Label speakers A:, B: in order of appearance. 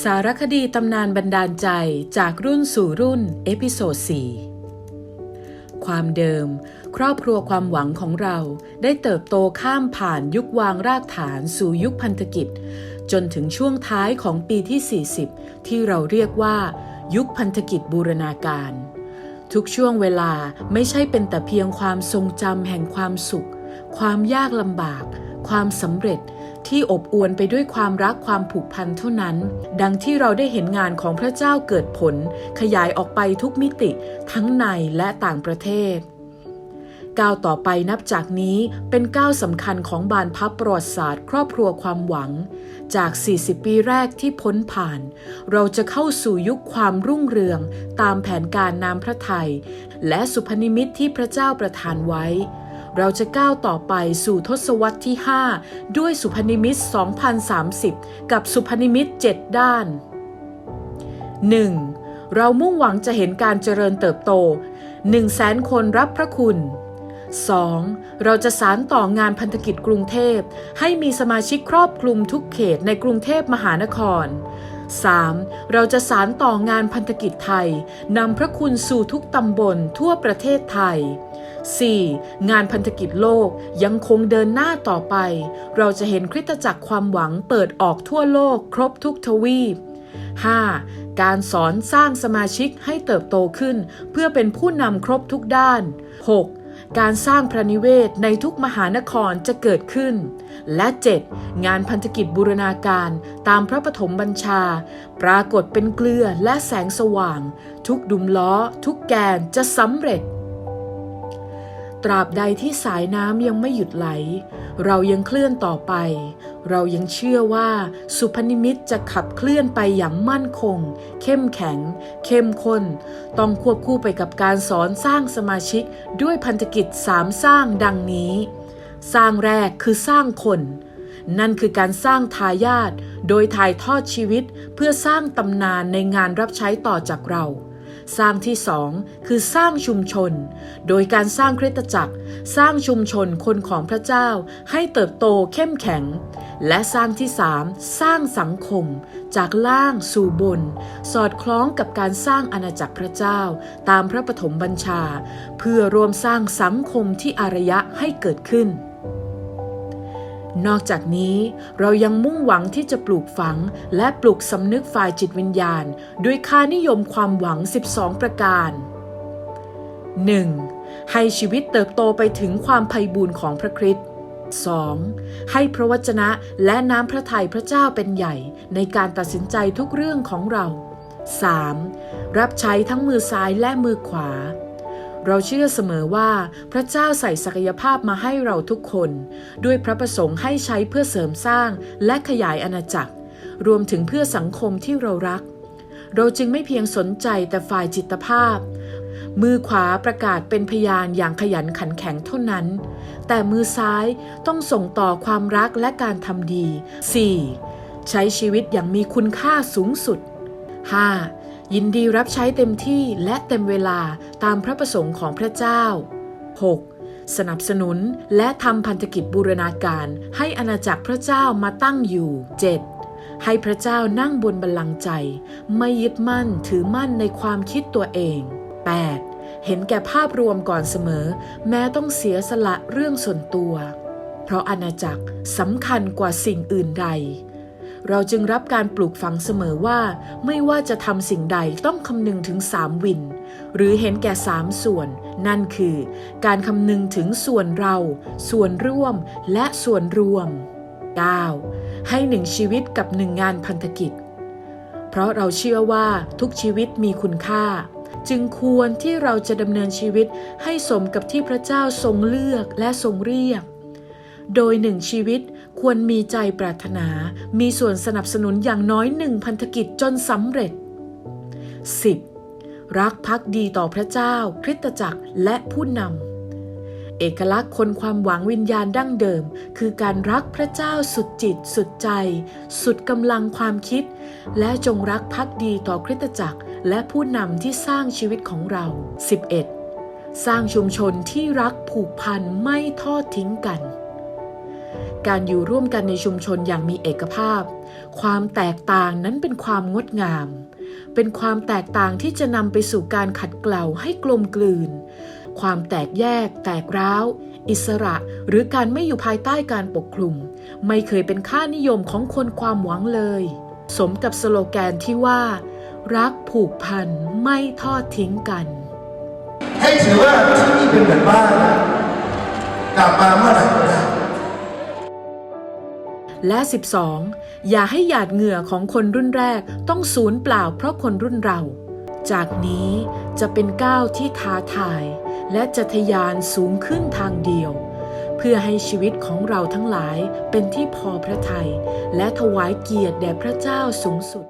A: สารคดีตำนานบันดาลใจจากรุ่นสู่รุ่น เอพิโซด 4 ความเดิม ครอบครัวความหวังของเราได้เติบโตข้ามผ่านยุควางรากฐานสู่ยุคพันธกิจ จนถึงช่วงท้ายของปีที่ 40 ที่เราเรียกว่า ยุคพันธกิจบูรณาการ ทุกช่วงเวลาไม่ใช่เป็นแต่เพียงความทรงจำแห่งความสุข ความยากลำบาก ความสำเร็จ ที่อบอวลไปด้วยความรักความผูกพันเท่านั้น ดังที่เราได้เห็นงานของพระเจ้าเกิดผล ขยายออกไปทุกมิติทั้งในและต่างประเทศก้าวต่อไปนับจากนี้เป็นก้าวสำคัญของบานพับประวัติศาสตร์ ครอบครัวความหวัง จาก 40 ปีแรกที่พ้นผ่าน เราจะเข้าสู่ยุคความรุ่งเรือง ตามแผนการนามพระไทย และสุพนิมิตที่พระเจ้าประทานไว้ เราจะก้าวต่อไปสู่ทศวรรษที่ 5 ด้วยสุพนิมิต2030 กับสุพนิมิต 7 ด้าน 1. เรามุ่งหวังจะเห็นการเจริญเติบโต 1 0 0 0 0แสนคนรับพระคุณ 2. เราจะสารต่องานพันธกิจกรุงเทพ ให้มีสมาชิกครอบคลุมทุกเขตในกรุงเทพมหานคร 3. เราจะสารต่องานพันธกิจไทย นำพระคุณสู่ทุกตำบลทั่วประเทศไทย 4. งานพันธกิจโลกยังคงเดินหน้าต่อไป เราจะเห็นคริสตจักรความหวังเปิดออกทั่วโลกครบทุกทวีป 5. การสอนสร้างสมาชิกให้เติบโตขึ้น เพื่อเป็นผู้นำครบทุกด้าน 6. การสร้างพระนิเวศในทุกมหานครจะเกิดขึ้น และ 7. งานพันธกิจบูรณาการตามพระปฐมบัญชา ปรากฏเป็นเกลือและแสงสว่าง ทุกดุมล้อ ทุกแกนจะสำเร็จ ตราบใดที่สายน้ำยังไม่หยุดไหล เรายังเคลื่อนต่อไป เรายังเชื่อว่าสุพนิมิตจะขับเคลื่อนไปอย่างมั่นคง เข้มแข็ง เข้มข้น ต้องควบคู่ไปกับการสอนสร้างสมาชิกด้วยพันธกิจสามสร้างดังนี้ สร้างแรกคือสร้างคน นั่นคือการสร้างทายาทโดยถ่ายทอดชีวิตเพื่อสร้างตำนานในงานรับใช้ต่อจากเรา สร้างที่สองคือสร้างชุมชน โดยการสร้างคริสตจักร สร้างชุมชนคนของพระเจ้า ให้เติบโตเข้มแข็ง และสร้างที่สามสร้างสังคม จากล่างสู่บน สอดคล้องกับการสร้างอาณาจักรพระเจ้า ตามพระปฐมบัญชา เพื่อรวมสร้างสังคมที่อารยะให้เกิดขึ้น นอกจากนี้เรายังมุ่งหวังที่จะปลูกฝังและปลุกสำนึกฝ่ายจิตวิญญาณ ด้วยค่านิยมความหวัง 12 ประการ 1. ให้ชีวิตเติบโตไปถึงความไพ่บูรณ์ของพระคริสต์ 2. ให้พระวจนะและน้ำพระทัยพระเจ้าเป็นใหญ่ในการตัดสินใจทุกเรื่องของเรา 3. รับใช้ทั้งมือซ้ายและมือขวา เราเชื่อเสมอว่าพระเจ้าใส่ศักยภาพมาให้เราทุกคน ด้วยพระประสงค์ให้ใช้เพื่อเสริมสร้างและขยายอาณาจักร รวมถึงเพื่อสังคมที่เรารัก เราจึงไม่เพียงสนใจแต่ฝ่ายจิตภาพ มือขวาประกาศเป็นพยานอย่างขยันขันแข็งเท่านั้น แต่มือซ้ายต้องส่งต่อความรักและการทำดี 4. ใช้ชีวิตอย่างมีคุณค่าสูงสุด 5. ยินดีรับใช้เต็มที่และเต็มเวลาตามพระประสงค์ของพระเจ้า 6. สนับสนุนและทำพันธกิจบูรณาการให้อาณาจักรพระเจ้ามาตั้งอยู่ 7. ให้พระเจ้านั่งบนบัลลังก์ใจ ไม่ยึดมั่นถือมั่นในความคิดตัวเอง 8. เห็นแก่ภาพรวมก่อนเสมอ แม้ต้องเสียสละเรื่องส่วนตัว เพราะอาณาจักรสำคัญกว่าสิ่งอื่นใด เราจึงรับการปลูกฝังเสมอว่า ไม่ว่าจะทำสิ่งใดต้องคำนึงถึงสามวิน หรือเห็นแก่สามส่วน นั่นคือ การคำนึงถึงส่วนเรา ส่วนร่วม และส่วนรวม 9. ให้หนึ่งชีวิตกับหนึ่งงานพันธกิจ เพราะเราเชื่อว่าทุกชีวิตมีคุณค่า จึงควรที่เราจะดำเนินชีวิตให้สมกับที่พระเจ้าทรงเลือกและทรงเรียก โดยหนึ่งชีวิตควรมีใจปรารถนา มีส่วนสนับสนุนอย่างน้อยหนึ่งพันธกิจจนสำเร็จ 10. รักพักดีต่อพระเจ้า คริสตจักรและผู้นำ เอกลักษณ์คนความหวังวิญญาณดั้งเดิม คือการรักพระเจ้าสุดจิต สุดใจ สุดกำลังความคิด และจงรักพักดีต่อคริสตจักร และผู้นำที่สร้างชีวิตของเรา 11. สร้างชุมชนที่รักผูกพันไม่ทอดทิ้งกัน การอยู่ร่วมกันในชุมชนอย่างมีเอกภาพ ความแตกต่างนั้นเป็นความงดงาม เป็นความแตกต่างที่จะนำไปสู่การขัดเกลาให้กลมกลืน ความแตกแยก แตกร้าว อิสระ หรือการไม่อยู่ภายใต้การปกคลุม ไม่เคยเป็นค่านิยมของคนความหวังเลย สมกับสโลแกนที่ว่า รักผูกพันไม่ทอดทิ้งกัน
B: ให้ถือว่าที่นี่เป็นเหมือนบ้านกลับมาเมื่อไหร่ก็ได้
A: และ 12 อย่าให้หยาดเหงื่อของคนรุ่นแรกต้องสูญเปล่าเพราะคนรุ่นเรา จากนี้จะเป็นก้าวที่ท้าทาย และจะทยานสูงขึ้นทางเดียว เพื่อให้ชีวิตของเราทั้งหลายเป็นที่พอพระทัยและถวายเกียรติแด่พระเจ้าสูงสุด